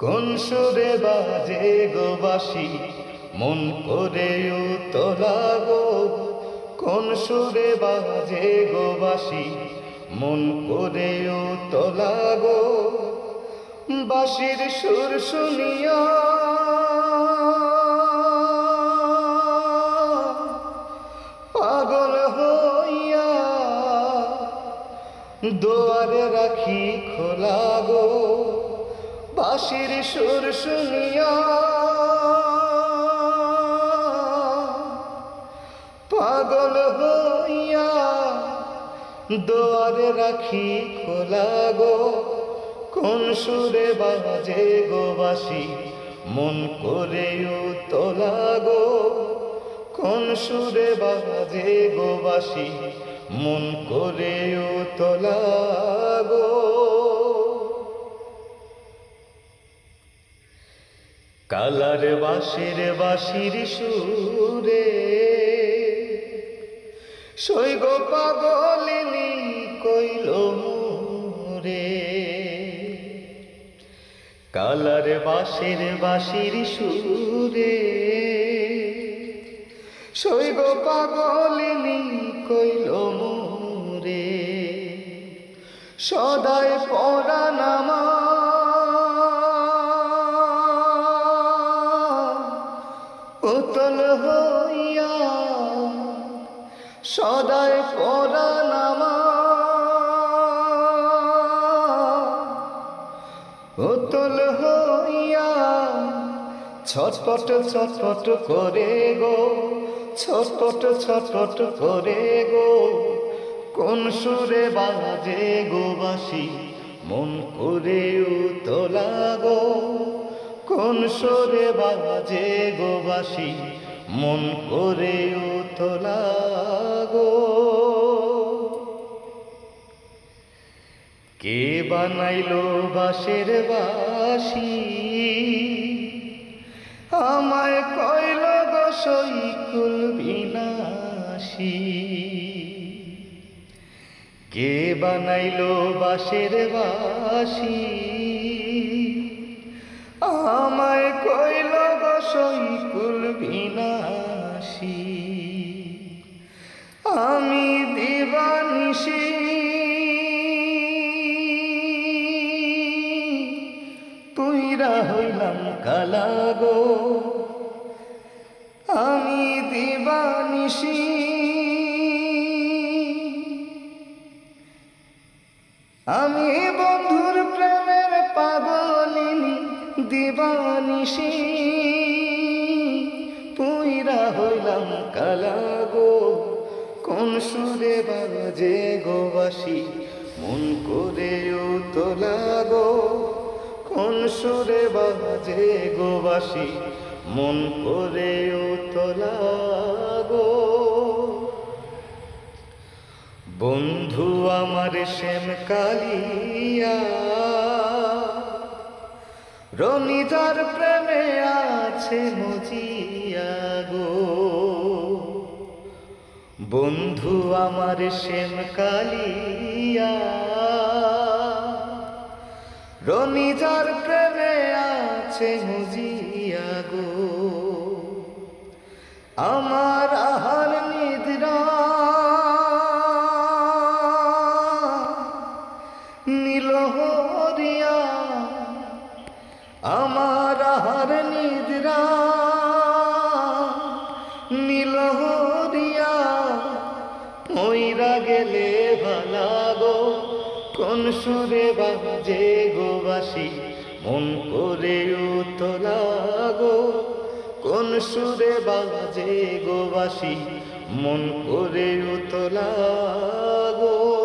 কোন সুরে বাজে গোবাসি মন করে তোলা গো। কোন সুরে বাজে গোবাসি মন করে তোলা গো। বাসির সুর শুনিয়া পাগল হইয়া দোয়ারে রাখি খোলা গো। বাঁশির সুর শুনিয়া পাগল হইয়া দোয়ারে রাখি খোলা গো। কোন সুরে বাজে গো বাসি মন করে তোলা গো। কোন সুরে বাজে গো বাসি মন করে তোলা কালার বাসির বাসির সুরে। সৈগ পাগলিনী, কইল রে কালার বাসির বাসির সুরে। সৈগ পাগলিনী, কইল রে সদায় উতল হইয়া সদায় পরা নামা উতল হইয়া ছটপট ছটপট করে গো, ছটপট ছটপট করে গো, কোন সুরে বাজে গো বাসি মন করে উতলা গো। কোন সুরে বাজে গো বাসি? মন করে উতলা গো। কে বানাইল বাসের বাসি আমায় কইল গো সৈকুল বিনাশী। কে বানাইল বাসের বাসি আমি দিবানিশি। তুইরা হইলাম কালা গো আমি দিবানিশি। আমি বন্ধুর প্রেমের পাগলিনী দিবানিশি। পুইরা হইলাম কালা গো কোন সুরে বাজে গো বাসি, মন করে তোলা গো। কোন সুরে বাজে গো বাসি, মন করে তোলা গো। বন্ধু আমার শ্যাম কালিয়া রনিতার প্রেমে আছে মজিয়া গো। আমার শ্যাম কালিয়া। রনিজার প্রেমে আছে মুজিয়া গো। আমার গো, কোন সুরে বাজে গো বাসি মন করে তোলা গো, কোন সুরে বাজে গো বাসি মন করে তোলা গো।